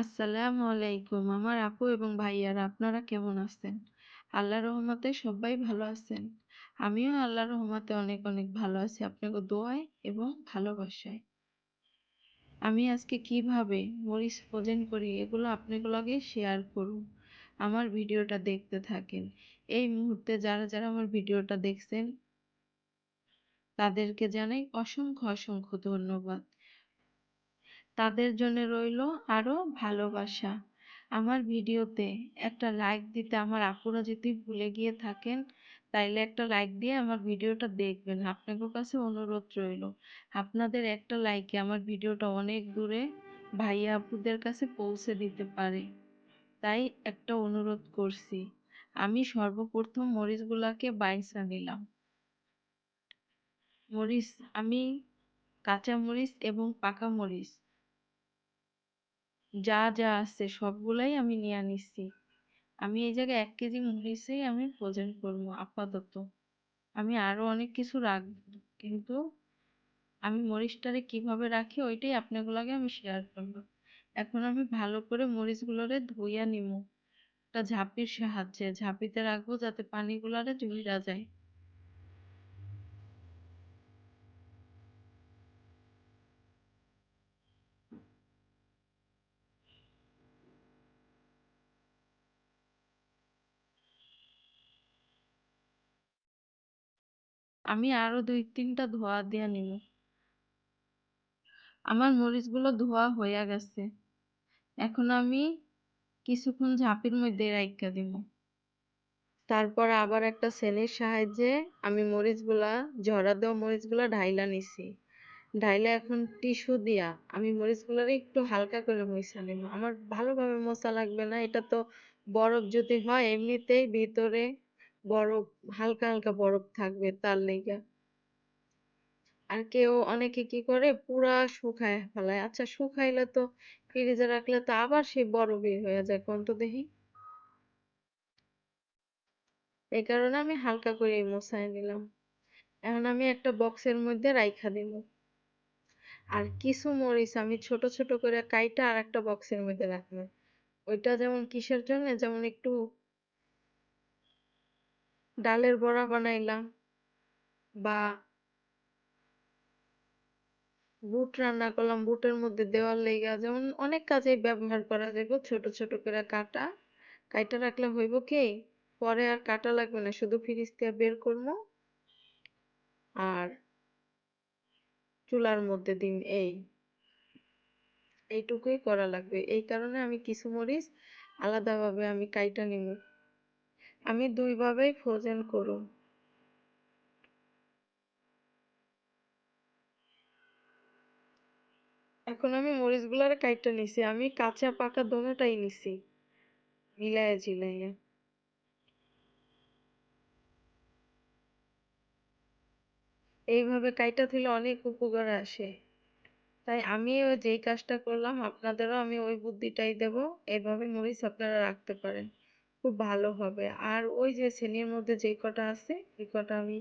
আসসালামু আলাইকুম আমার আপু এবং ভাইয়ারা, আপনারা কেমন আছেন? আল্লাহর রহমতে সবাই ভালো আছেন। আমিও আল্লাহর রহমতে অনেক অনেক ভালো আছি। আপনাকে দোয়ায় এবং ভালোবাসায়। আমি আজকে কীভাবে মরিচ ভোজন করি এগুলো আপনাগুলোকে শেয়ার করুন আমার ভিডিওটা দেখতে থাকেন। এই মুহূর্তে যারা যারা আমার ভিডিওটা দেখছেন, তাদেরকে জানাই অসংখ্য অসংখ্য ধন্যবাদ। তাদের জন্য রইল আরও ভালোবাসা। আমার ভিডিওতে একটা লাইক দিতে আমার আপুরা যদি ভুলে গিয়ে থাকেন, তাইলে একটা লাইক দিয়ে আমার ভিডিওটা দেখবেন। আপনাদের কাছে অনুরোধ রইল। আপনাদের একটা লাইকে আমার ভিডিওটা অনেক দূরে ভাইয়া আপুদের কাছে পৌঁছে দিতে পারে। তাই একটা অনুরোধ করছি। আমি সর্বপ্রথম মরিচগুলাকে বাইসা নিলাম। মরিচ, আমি কাঁচা মরিচ এবং পাকা মরিচ যা যা আছে সবগুলাই আমি নিয়ে নিচ্ছি আমি এই জায়গায় এক কেজি মরিচেই আমি ভোজন করব, আপাতত। আমি আরও অনেক কিছু রাখব, কিন্তু আমি মরিচটারে কীভাবে রাখি ওইটাই আপনাগুলোকে আমি শেয়ার করব। এখন আমি ভালো করে মরিচগুলোরে ধুইয়া নিব একটা ঝাঁপির সাহায্যে, ঝাঁপিতে রাখব যাতে পানিগুলারে ঝুইরা যায়। আমি আরও দুই তিনটা ধোয়া দিয়া নিব আমার মরিচগুলো ধোয়া হইয়া গেছে। এখন আমি কিছুক্ষণ ঝাঁপির মধ্যে রাইখা দিব তারপর আবার একটা সেলের সাহায্যে আমি মরিচগুলা, ঝরা দেওয়া মরিচগুলা ঢাইলা নিছি। ঢাইলা এখন টিস্যু দিয়া আমি মরিচগুলারে একটু হালকা করে মুইছা নিব আমার ভালোভাবে মশা লাগবে না, এটা তো বরফ যদি হয় এমনিতেই ভিতরে বরফ, হালকা হালকা বরফ থাকবে তার লেগা। আর কেউ অনেকে কি করে, পুরা শুকায় ফেলায়। আচ্ছা শুকাইলে তো ফ্রিজে রাখলে তো আবার সেই বরফই হয়ে যায়, কোন তো দেখি। এই কারণে আমি হালকা করে মুছাই নিলাম। এখন আমি একটা বক্সের মধ্যে রাইখা দিব। আর কিছু মরিচ আমি ছোট ছোট করে কাইটা আর একটা বক্সের মধ্যে রাখব। ওইটা যেমন কিসের জন্য, যেমন একটু ডালের বড়া বানাইলাম বা বুট রান্না করলাম, বুটের মধ্যে দেওয়ার লেগা যেমন অনেক কাজেই ব্যবহার করা যাবে ছোট ছোট করে কাটা। কাইটা রাখলে হইব কি? পরে আর কাটা লাগবে না, শুধু ফ্রিজ থেকে বের করব আর চুলার মধ্যে দিন এই। এইটুকুই করা লাগবে। এই কারণে আমি কিছু মরিচ আলাদাভাবে আমি কাইটা নিব। আমি দুইভাবেই ফ্রোজেন করুম এখন আমি মরিচ মরিচগুলার কাইটা নিছি, আমি কাঁচা পাকা দোনোটাই নিছি মিলাইয়া ঝিলাইয়া। এইভাবে কাইটা দিলে অনেক উপকার আসে। তাই আমিও যেই কাজটা করলাম, আপনাদেরও আমি ওই বুদ্ধিটাই দেব, এভাবে মরিচ আপনারা রাখতে পারেন। খুব ভালো হবে। আর ওই যে শ্রেণির মধ্যে যেই কটা আছে, এই কটা আমি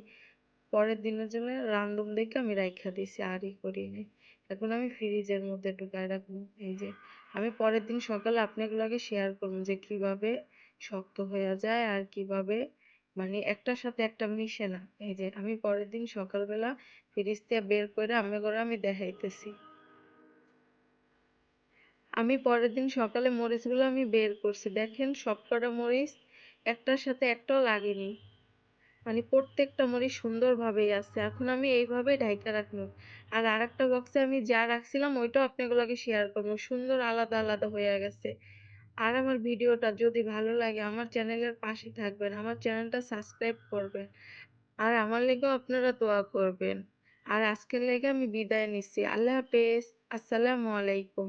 পরের দিনের জন্য রান্ধুম দেখে আমি রাইখা দিছি আর ই করিনি। এখন আমি ফ্রিজের মধ্যে ঢুকায় রাখব। এই যে, আমি পরের দিন সকালে আপনাগুলোকে শেয়ার করব যে কীভাবে শক্ত হয়ে যায় আর কীভাবে মানে একটার সাথে একটা মিশে না। এই যে, আমি পরের দিন সকালবেলা ফ্রিজ থেকে বের করে আমি করে আমি দেখাইতেছি। আমি পরের দিন সকালে মরিচগুলো আমি বের করছি। দেখেন সবকটা মরিচ একটার সাথে একটাও লাগেনি। মানে প্রত্যেকটা মরিচ সুন্দরভাবেই আছে। এখন আমি এইভাবে ঢাইকা রাখব। আর আরেকটা বক্সে আমি যা রাখছিলাম ওইটাও আপনাগুলোকে শেয়ার করব। সুন্দর আলাদা আলাদা হয়ে গেছে। আর আমার ভিডিওটা যদি ভালো লাগে আমার চ্যানেলের পাশে থাকবেন, আমার চ্যানেলটা সাবস্ক্রাইব করবেন। আর আমার লেগেও আপনারা দোয়া করবেন। আর আজকের লেগে আমি বিদায় নিচ্ছি। আল্লাহ হাফেজ। আসসালামু আলাইকুম।